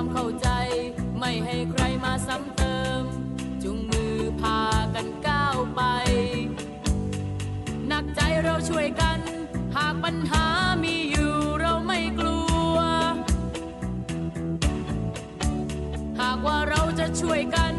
ความเข้าใจ ไม่ให้ใครมาซ้ำเติม จุงมือพากันก้าวไป หนักใจเราช่วยกัน หากปัญหามีอยู่เราไม่กลัว หากว่าเราจะช่วยกัน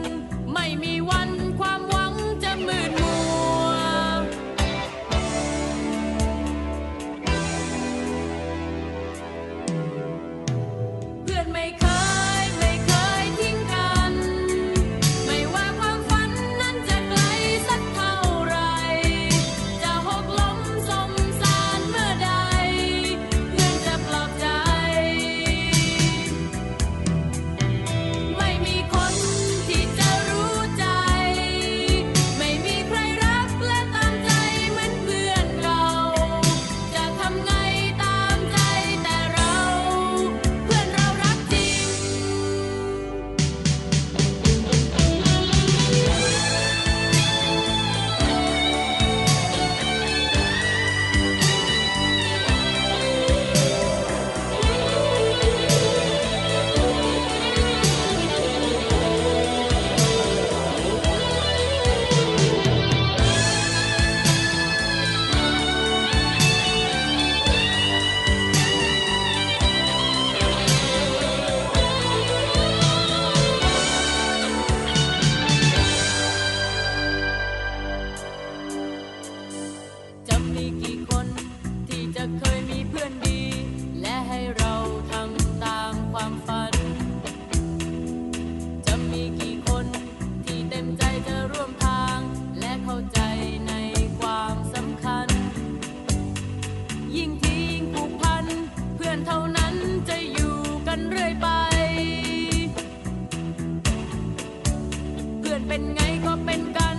เป็นไงก็เป็นกัน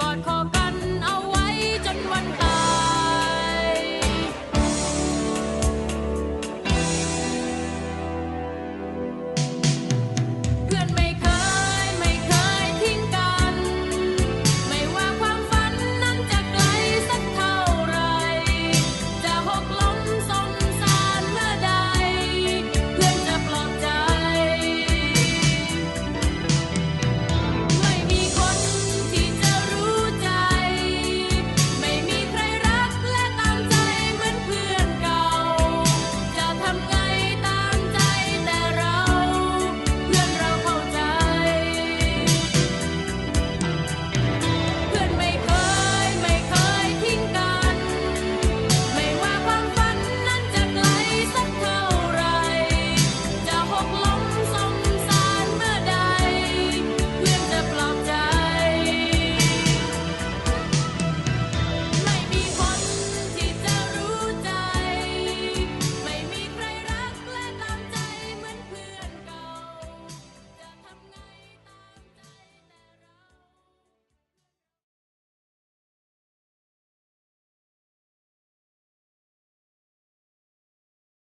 กอดคอกันเอาไว้จนวันตายพื่อน